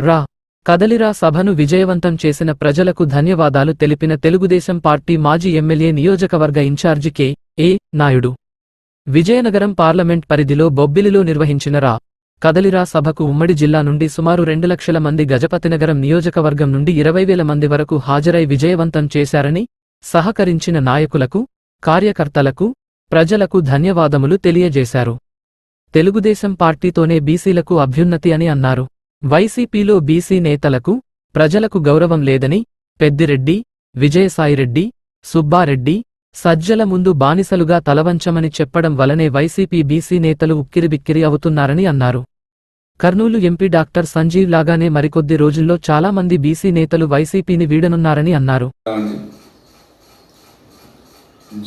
రా. కదలిరా సభను విజయవంతం చేసిన ప్రజలకు ధన్యవాదాలు తెలిపిన తెలుగుదేశం పార్టీ మాజీ ఎమ్మెల్యే నియోజకవర్గ in charge K. A. Naidu. Vizianagaram parliament పరిధిలో బొబ్బిలిలో నిర్వహించిన రా. కదలిరా సభకు ఉమ్మడి జిల్లా నుండి సుమారు రెండు లక్షల మంది గజపతినగరం నియోజకవర్గం నుండి ఇరవై వేల మంది వరకు హాజరై విజయవంతం చేశారని సహకరించిన నాయకులకు కార్యకర్తలకు ప్రజలకు ధన్యవాదములు తెలియజేశారు. తెలుగుదేశం పార్టీతోనే బీసీలకు అభ్యున్నతి అని అన్నారు. వైసీపీలో బీసీ నేతలకు ప్రజలకు గౌరవం లేదని పెద్దిరెడ్డి విజయసాయిరెడ్డి సుబ్బారెడ్డి సజ్జల ముందు బానిసలుగా తలవంచమని చెప్పడం వలనే వైసీపీ బీసీ నేతలు ఉక్కిరిబిక్కిరి అవుతున్నారని అన్నారు. కర్నూలు ఎంపీ డాక్టర్ సంజీవ్ లాగానే మరికొద్ది రోజుల్లో చాలా మంది బీసీ నేతలు వైసీపీని వీడనున్నారని అన్నారు.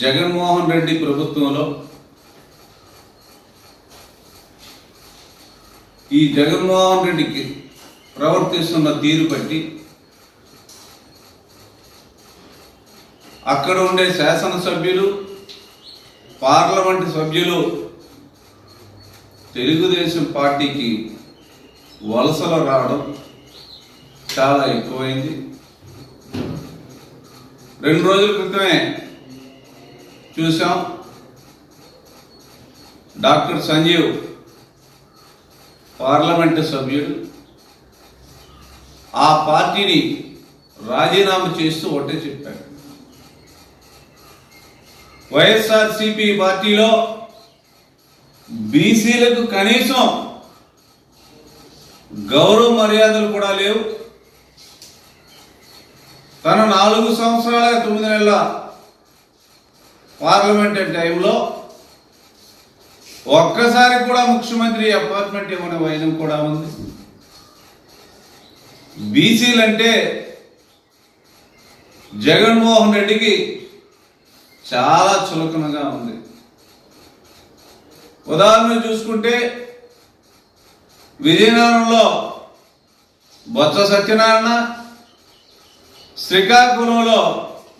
జగన్మోహన్ రెడ్డి ప్రభుత్వంలో ఈ జగన్మోహన్ రెడ్డికి ప్రవర్తిస్తున్న తీరు బట్టి అక్కడ ఉండే శాసనసభ్యులు పార్లమెంటు సభ్యులు తెలుగుదేశం పార్టీకి వలసలు రావడం చాలా ఎక్కువైంది. రెండు రోజుల క్రితమే చూసాం డాక్టర్ సంజీవ్ పార్లమెంటు సభ్యుడు. ఆ పార్టీని రాజీనామా చేస్తూ ఒకటే చెప్పాడు. వైఎస్ఆర్సిపి పార్టీలో బీసీలకు కనీసం గౌరవ మర్యాదలు కూడా లేవు. తన నాలుగు సంవత్సరాల తొమ్మిది నెలల పార్లమెంట్ టైంలో ఒక్కసారి కూడా ముఖ్యమంత్రి అపార్ట్మెంట్ ఇవ్వని వైనం కూడా ఉంది. బీసీలంటే జగన్మోహన్ రెడ్డికి చాలా చులకనగా ఉంది. ఉదాహరణ చూసుకుంటే విజయనగరంలో బొత్స సత్యనారాయణ శ్రీకాకుళంలో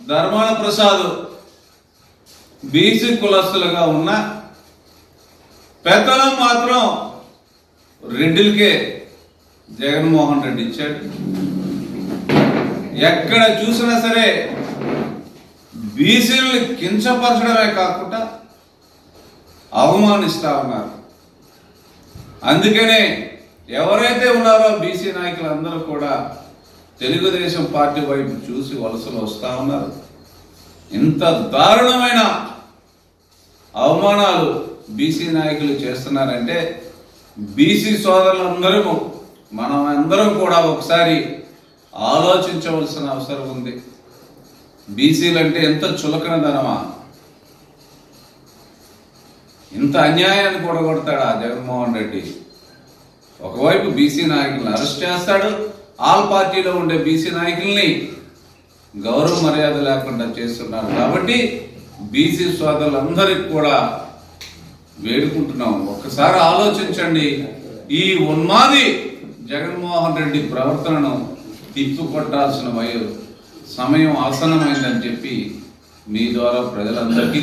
ధర్మాన ప్రసాద్ బీసీ కులస్తులుగా ఉన్న పెద్దలం మాత్రం రెడ్డిలకే జగన్మోహన్ రెడ్డి ఇచ్చాడు. ఎక్కడ చూసినా సరే బీసీలను కించపరచడమే కాకుండా అవమానిస్తా ఉన్నారు. అందుకనే ఎవరైతే ఉన్నారో బీసీ నాయకులందరూ కూడా తెలుగుదేశం పార్టీ వైపు చూసి వలసలు వస్తా ఉన్నారు. ఇంత దారుణమైన అవమానాలు బీసీ నాయకులు చేస్తున్నారంటే బీసీ సోదరులందరూ మనం అందరం కూడా ఒకసారి ఆలోచించవలసిన అవసరం ఉంది. బీసీలు అంటే ఎంత చులకన ధనమా ఇంత అన్యాయాన్ని కూడగొడతాడా జగన్మోహన్ రెడ్డి? ఒకవైపు బీసీ నాయకుల్ని అరెస్ట్ చేస్తాడు ఆల్ పార్టీలో ఉండే బీసీ నాయకుల్ని గౌరవ మర్యాద లేకుండా చేస్తున్నారు. కాబట్టి బీసీ సోదరులందరికీ కూడా వేడుకుంటున్నాం ఒక్కసారి ఆలోచించండి. ఈ ఉన్మాది జగన్మోహన్ రెడ్డి ప్రవర్తనను తిప్పుకొట్టాల్సిన వయో సమయం ఆసనమైందని చెప్పి మీ ద్వారా ప్రజలందరికీ